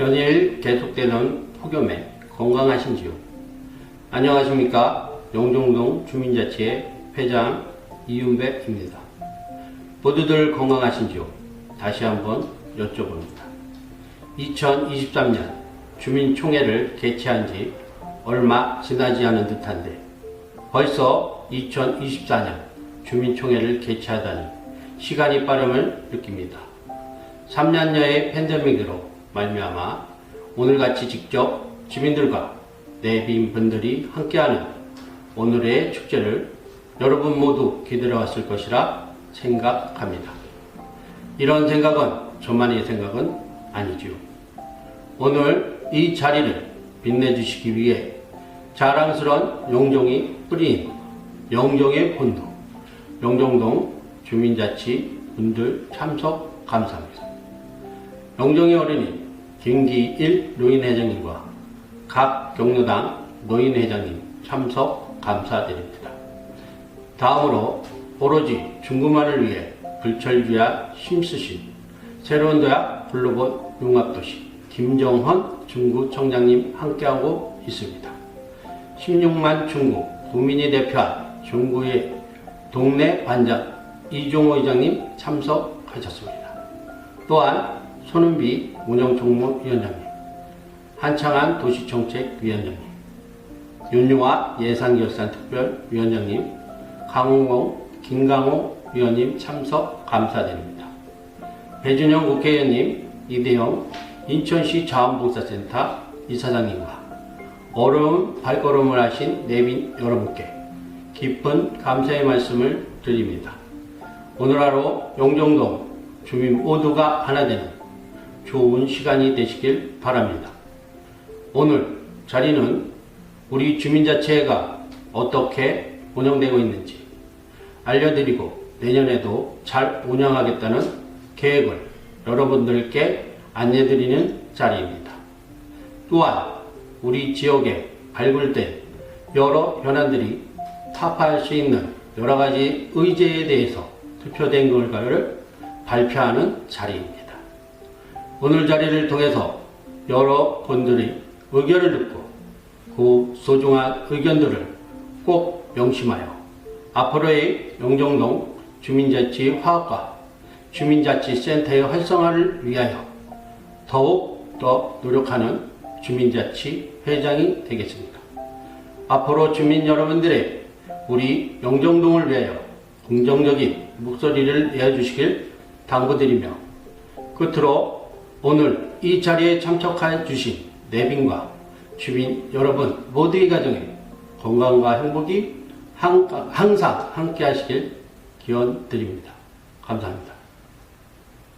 연일 계속되는 폭염에 건강하신지요? 안녕하십니까? 영종동 주민자치회 회장 이윤백입니다. 모두들 건강하신지요? 다시 한번 여쭤봅니다. 2023년 주민총회를 개최한 지 얼마 지나지 않은 듯한데 벌써 2024년 주민총회를 개최하다니 시간이 빠름을 느낍니다. 3년여의 팬데믹으로 말미암아 오늘같이 직접 주민들과 내빈 분들이 함께하는 오늘의 축제를 여러분 모두 기다려왔을 것이라 생각합니다. 이런 생각은 저만의 생각은 아니지요. 오늘 이 자리를 빛내주시기 위해 자랑스러운 영종이 뿌린 영종의 본도 영종동 주민자치 분들 참석 감사합니다. 영종의 어린이 김기일 노인회장님과 각 경로당 노인회장님 참석 감사드립니다. 다음으로 오로지 중구만을 위해 불철주야 힘쓰신 새로운 도약 블루본 융합도시 김정헌 중구청장님 함께하고 있습니다. 16만 중구 구민이 대표한 중구의 동네 반장 이종호 회장님 참석하셨습니다. 또한 손은비 운영총무위원장님, 한창한 도시정책위원장님, 윤유아 예산결산특별위원장님, 강홍홍, 김강호 위원님 참석 감사드립니다. 배준영 국회의원님, 이대영 인천시 자원봉사센터 이사장님과 어려운 발걸음을 하신 내빈 여러분께 깊은 감사의 말씀을 드립니다. 오늘 하루 영종동 주민 모두가 하나 되는 좋은 시간이 되시길 바랍니다. 오늘 자리는 우리 주민자치회가 어떻게 운영되고 있는지 알려드리고 내년에도 잘 운영하겠다는 계획을 여러분들께 안내드리는 자리입니다. 또한 우리 지역에 발굴된 여러 현안들이 타파할 수 있는 여러 가지 의제에 대해서 투표된 결과를 발표하는 자리입니다. 오늘 자리를 통해서 여러 분들의 의견을 듣고 그 소중한 의견들을 꼭 명심하여 앞으로의 영종동 주민자치 화합과 주민자치센터의 활성화를 위하여 더욱 더 노력하는 주민자치 회장이 되겠습니다. 앞으로 주민 여러분들의 우리 영종동을 위하여 긍정적인 목소리를 내어주시길 당부드리며 끝으로 오늘 이 자리에 참석해 주신 내빈과 주민 여러분 모두의 가정에 건강과 행복이 항상 함께 하시길 기원 드립니다. 감사합니다.